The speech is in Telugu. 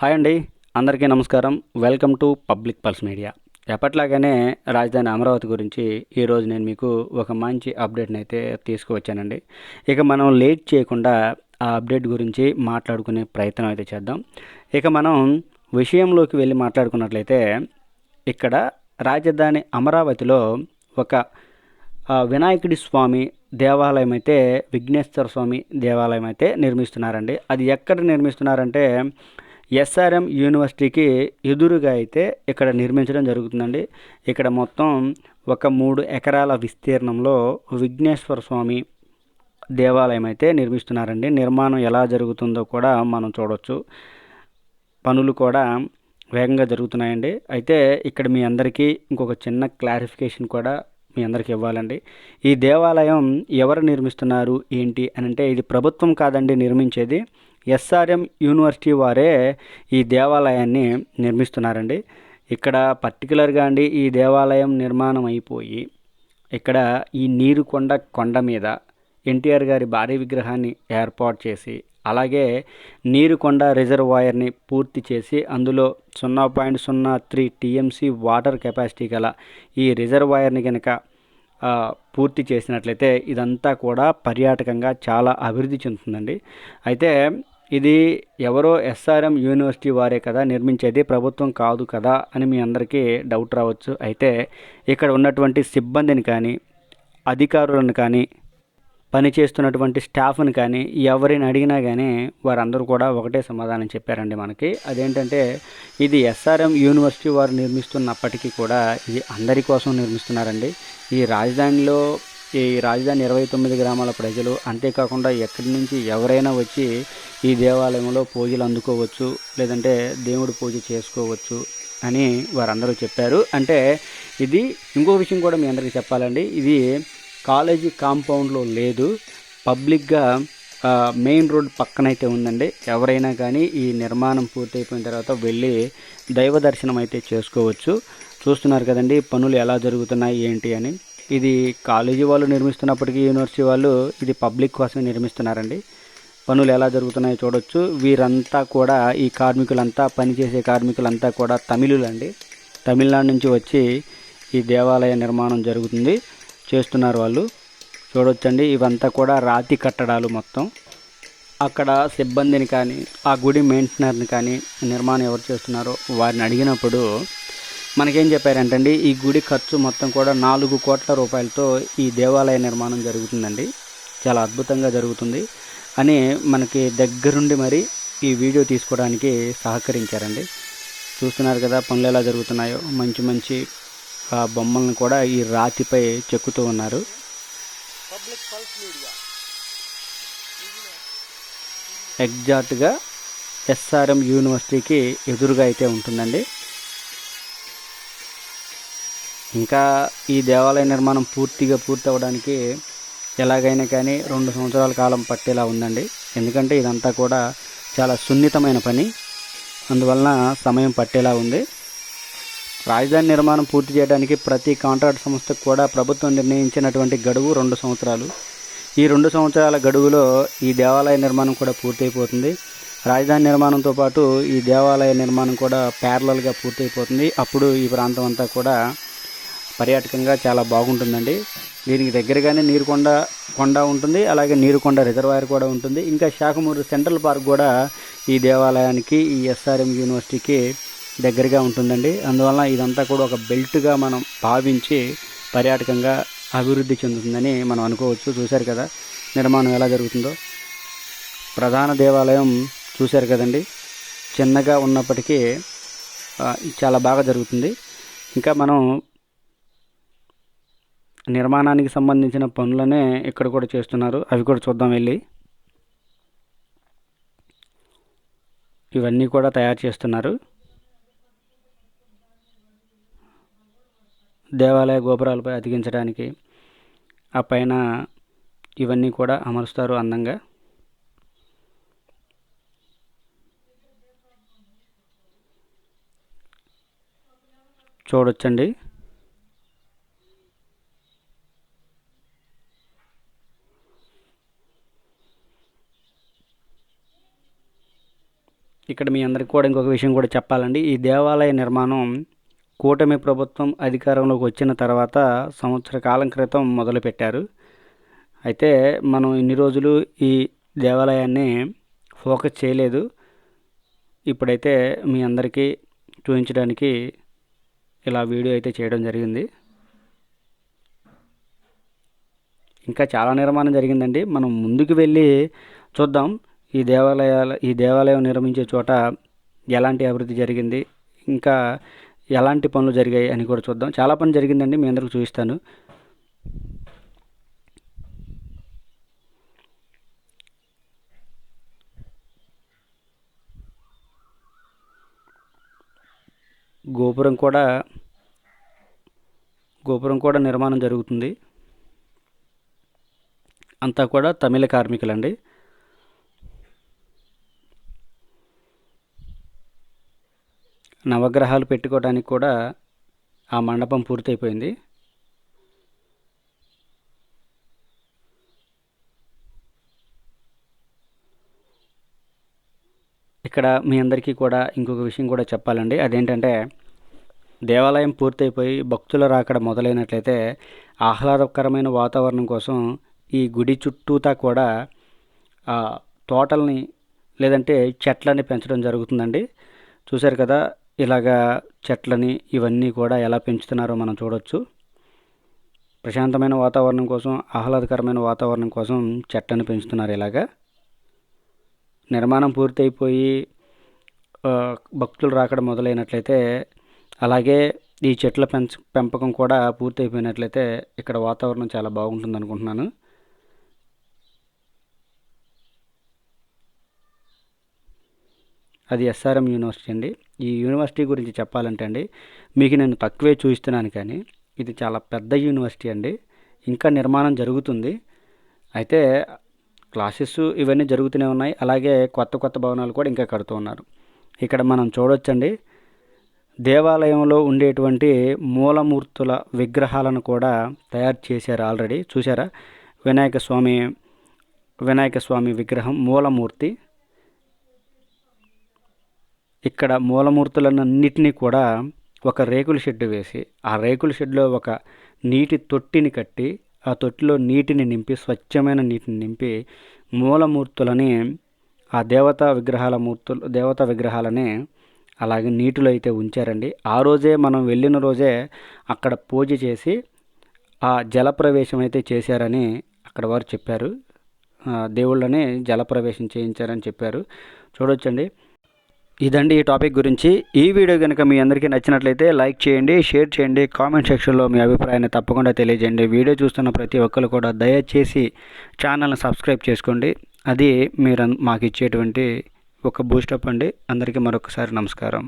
హాయ్ అండి అందరికీ నమస్కారం. Welcome to public pulse media. ఎప్పట్లాగానే రాజధాని అమరావతి గురించి ఈరోజు నేను మీకు ఒక మంచి అప్డేట్ని అయితే తీసుకువచ్చానండి. ఇక మనం లేట్ చేయకుండా ఆ అప్డేట్ గురించి మాట్లాడుకునే ప్రయత్నం అయితే చేద్దాం. ఇక మనం విషయంలోకి వెళ్ళి మాట్లాడుకున్నట్లయితే ఇక్కడ రాజధాని అమరావతిలో ఒక వినాయకుడి స్వామి దేవాలయం అయితే విఘ్నేశ్వర స్వామి దేవాలయం అయితే నిర్మిస్తున్నారండి. అది ఎక్కడ నిర్మిస్తున్నారంటే ఎస్ఆర్ఎం యూనివర్సిటీకి ఎదురుగా అయితే ఇక్కడ నిర్మించడం జరుగుతుందండి. ఇక్కడ మొత్తం ఒక మూడు ఎకరాల విస్తీర్ణంలో విఘ్నేశ్వర స్వామి దేవాలయం అయితే నిర్మిస్తున్నారండి. నిర్మాణం ఎలా జరుగుతుందో కూడా మనం చూడవచ్చు పనులు కూడా వేగంగా జరుగుతున్నాయండి. అయితే ఇక్కడ మీ అందరికీ ఇంకొక చిన్న క్లారిఫికేషన్ కూడా మీ అందరికీ ఇవ్వాలండి. ఈ దేవాలయం ఎవరు నిర్మిస్తున్నారు ఏంటి అని అంటే ఇది ప్రభుత్వం కాదండి నిర్మించేది. ఎస్ఆర్ఎం యూనివర్సిటీ వారే ఈ దేవాలయాన్ని నిర్మిస్తున్నారండి. ఇక్కడ పర్టికులర్గా అండి ఈ దేవాలయం నిర్మాణం అయిపోయి ఇక్కడ ఈ నీరుకొండ కొండ మీద ఎన్టీఆర్ గారి భారీ విగ్రహాన్ని ఏర్పాటు చేసి అలాగే నీరుకొండ రిజర్వాయర్ని పూర్తి చేసి అందులో సున్నా పాయింట్ సున్నా త్రీ టీఎంసీ వాటర్ కెపాసిటీ గల ఈ రిజర్వాయర్ని కనుక పూర్తి చేసినట్లయితే ఇదంతా కూడా పర్యాటకంగా చాలా అభివృద్ధి చెందుతుందండి. అయితే ఇది ఎవరో ఎస్ఆర్ఎం యూనివర్సిటీ వారే కదా నిర్మించేది ప్రభుత్వం కాదు కదా అని మీ అందరికీ డౌట్ రావచ్చు. అయితే ఇక్కడ ఉన్నటువంటి సిబ్బందిని కానీ అధికారులను కానీ పనిచేస్తున్నటువంటి స్టాఫ్ని కానీ ఎవరిని అడిగినా కానీ వారందరూ కూడా ఒకటే సమాధానం చెప్పారండి మనకి. అదేంటంటే ఇది ఎస్ఆర్ఎం యూనివర్సిటీ వారు నిర్మిస్తున్నప్పటికీ కూడా ఇది అందరి కోసం నిర్మిస్తున్నారండి. ఈ రాజధానిలో ఈ రాజధాని ఇరవై తొమ్మిది గ్రామాల ప్రజలు అంతేకాకుండా ఎక్కడి నుంచి ఎవరైనా వచ్చి ఈ దేవాలయంలో పూజలు అందుకోవచ్చు లేదంటే దేవుడు పూజ చేసుకోవచ్చు అని వారందరూ చెప్పారు. అంటే ఇది ఇంకో విషయం కూడా మీ అందరికీ చెప్పాలండి. ఇది కాలేజీ కాంపౌండ్లో లేదు. పబ్లిక్గా మెయిన్ రోడ్ పక్కనైతే ఉందండి. ఎవరైనా కానీ ఈ నిర్మాణం పూర్తయిపోయిన తర్వాత వెళ్ళి దైవ దర్శనం అయితే చేసుకోవచ్చు. చూస్తున్నారు కదండి పనులు ఎలా జరుగుతున్నాయి ఏంటి అని. ఇది కాలేజీ వాళ్ళు నిర్మిస్తున్నప్పటికీ యూనివర్సిటీ వాళ్ళు ఇది పబ్లిక్ కోసమే నిర్మిస్తున్నారండి. పనులు ఎలా జరుగుతున్నాయో చూడొచ్చు. వీరంతా కూడా ఈ కార్మికులంతా పనిచేసే కార్మికులంతా కూడా తమిళులండి. తమిళనాడు నుంచి వచ్చి ఈ దేవాలయ నిర్మాణం జరుగుతుంది. చేస్తున్నారు వాళ్ళు. చూడొచ్చండి ఇవంతా కూడా రాతి కట్టడాలు మొత్తం. అక్కడ సిబ్బందిని కానీ ఆ గుడి మెయింటెనర్ని కానీ నిర్మాణం ఎవరు చేస్తున్నారో వారిని అడిగినప్పుడు మనకేం చెప్పారంటండి ఈ గుడి ఖర్చు మొత్తం కూడా నాలుగు కోట్ల రూపాయలతో ఈ దేవాలయ నిర్మాణం జరుగుతుందండి. చాలా అద్భుతంగా జరుగుతుంది. అని మనకి దగ్గరుండి మరి ఈ వీడియో తీసుకోవడానికి సహకరించారండి. చూస్తున్నారు కదా పనులు ఎలా జరుగుతున్నాయో. మంచి మంచి ఆ బొమ్మలను కూడా ఈ రాతిపై చెక్కుతూ ఉన్నారు. ఎగ్జాక్ట్గా ఎస్ఆర్ఎం యూనివర్సిటీకి ఎదురుగా అయితే ఉంటుందండి. ఇంకా ఈ దేవాలయ నిర్మాణం పూర్తిగా పూర్తి అవ్వడానికి ఎలాగైనా కానీ రెండు సంవత్సరాల కాలం పట్టేలా ఉందండి. ఎందుకంటే ఇదంతా కూడా చాలా సున్నితమైన పని. అందువలన సమయం పట్టేలా ఉంది. రాజధాని నిర్మాణం పూర్తి చేయడానికి ప్రతి కాంట్రాక్ట్ సంస్థకు కూడా ప్రభుత్వం నిర్ణయించినటువంటి గడువు రెండు సంవత్సరాలు. ఈ రెండు సంవత్సరాల గడువులో ఈ దేవాలయ నిర్మాణం కూడా పూర్తయిపోతుంది. రాజధాని నిర్మాణంతో పాటు ఈ దేవాలయ నిర్మాణం కూడా ప్యారలల్గా పూర్తయిపోతుంది. అప్పుడు ఈ ప్రాంతం అంతా కూడా పర్యాటకంగా చాలా బాగుంటుందండి. దీనికి దగ్గరగానే నీరుకొండ కొండ ఉంటుంది. అలాగే నీరుకొండ రిజర్వాయర్ కూడా ఉంటుంది. ఇంకా శాఖమూరు సెంట్రల్ పార్క్ కూడా ఈ దేవాలయానికి ఈ ఎస్ఆర్ఎం యూనివర్సిటీకి దగ్గరగా ఉంటుందండి. అందువలన ఇదంతా కూడా ఒక బెల్ట్గా మనం భావించి పర్యాటకంగా అభివృద్ధి చెందుతుందని మనం అనుకోవచ్చు. చూశారు కదా నిర్మాణం ఎలా జరుగుతుందో. ప్రధాన దేవాలయం చూశారు కదండి. చిన్నగా ఉన్నప్పటికీ చాలా బాగా జరుగుతుంది. ఇంకా మనం నిర్మాణానికి సంబంధించిన పనులనే ఇక్కడ కూడా చేస్తున్నారు. అవి కూడా చూద్దాం వెళ్ళి. ఇవన్నీ కూడా తయారు చేస్తున్నారు. దేవాలయ గోపురాలపై అతికించడానికి ఆ పైన ఇవన్నీ కూడా అమరుస్తారు అందంగా. చూడొచ్చండి. ఇక్కడ మీ అందరికి కూడా ఇంకొక విషయం కూడా చెప్పాలండి. ఈ దేవాలయ నిర్మాణం కూటమి ప్రభుత్వం అధికారంలోకి వచ్చిన తర్వాత సంవత్సర కాలం క్రితం మొదలుపెట్టారు. అయితే మనం ఇన్ని రోజులు ఈ దేవాలయాన్ని ఫోకస్ చేయలేదు. ఇప్పుడైతే మీ అందరికీ చూపించడానికి ఇలా వీడియో అయితే చేయడం జరిగింది. ఇంకా చాలా నిర్మాణం జరిగిందండి. మనం ముందుకు వెళ్ళి చూద్దాం. ఈ దేవాలయాల ఈ దేవాలయం నిర్మించే చోట ఎలాంటి అభివృద్ధి జరిగింది? ఇంకా ఎలాంటి పనులు జరిగాయి అని కూడా చూద్దాం. చాలా పని జరిగిందండి మీ అందరికి చూపిస్తాను. గోపురం కూడా గోపురం కూడా నిర్మాణం జరుగుతుంది. అంతా కూడా తమిళ కార్మికులండి. నవగ్రహాలు పెట్టుకోవడానికి కూడా ఆ మండపం పూర్తయిపోయింది. ఇక్కడ మీ అందరికీ కూడా ఇంకొక విషయం కూడా చెప్పాలండి. అదేంటంటే దేవాలయం పూర్తయిపోయి భక్తుల రాకడ మొదలైనట్లయితే ఆహ్లాదకరమైన వాతావరణం కోసం ఈ గుడి చుట్టూతా కూడా తోటల్ని లేదంటే చెట్లని పెంచడం జరుగుతుందండి. చూశారు కదా ఇలాగా చెట్లని ఇవన్నీ కూడా ఎలా పెంచుతున్నారో మనం చూడవచ్చు ప్రశాంతమైన వాతావరణం కోసం ఆహ్లాదకరమైన వాతావరణం కోసం చెట్లను పెంచుతున్నారు ఇలాగా. నిర్మాణం పూర్తయిపోయి భక్తులు రాకడం మొదలైనట్లయితే అలాగే ఈ చెట్ల పెంచ పెంపకం కూడా పూర్తయిపోయినట్లయితే ఇక్కడ వాతావరణం చాలా బాగుంటుంది అనుకుంటున్నాను అది ఎస్ఆర్ఎం యూనివర్సిటీ అండి. ఈ యూనివర్సిటీ గురించి చెప్పాలంటే అండి మీకు నేను తక్కువే చూపిస్తున్నాను కానీ ఇది చాలా పెద్ద యూనివర్సిటీ అండి. ఇంకా నిర్మాణం జరుగుతుంది. అయితే క్లాసెస్ ఇవన్నీ జరుగుతూనే ఉన్నాయి. అలాగే కొత్త కొత్త భవనాలు కూడా ఇంకా కడుతూ ఉన్నారు. ఇక్కడ మనం చూడొచ్చండి. దేవాలయంలో ఉండేటువంటి మూలమూర్తుల విగ్రహాలను కూడా తయారు చేశారు ఆల్రెడీ. చూసారా వినాయక స్వామి వినాయక స్వామి విగ్రహం మూలమూర్తి. ఇక్కడ మూలమూర్తులన్నింటినీ కూడా ఒక రేకుల షెడ్డు వేసి ఆ రేకుల షెడ్లో ఒక నీటి తొట్టిని కట్టి ఆ తొట్టిలో నీటిని నింపి స్వచ్ఛమైన నీటిని నింపి మూలమూర్తులని ఆ దేవతా విగ్రహాల మూర్తులు దేవతా విగ్రహాలని అలాగే నీటిలో అయితే ఉంచారండి. ఆ రోజే మనం వెళ్ళిన రోజే అక్కడ పూజ చేసి ఆ జలప్రవేశం అయితే చేశారని అక్కడ వారు చెప్పారు. దేవుళ్ళని జలప్రవేశం చేయించారని చెప్పారు. చూడొచ్చండి. ఇదండి ఈ టాపిక్ గురించి. ఈ వీడియో కనుక మీ అందరికీ నచ్చినట్లయితే లైక్ చేయండి షేర్ చేయండి కామెంట్ సెక్షన్లో మీ అభిప్రాయాన్ని తప్పకుండా తెలియజేయండి. వీడియో చూస్తున్న ప్రతి ఒక్కరు కూడా దయచేసి ఛానల్ని సబ్స్క్రైబ్ చేసుకోండి. అది మీరు మాకు ఇచ్చేటువంటి ఒక బూస్టప్ అండి. అందరికీ మరొకసారి నమస్కారం.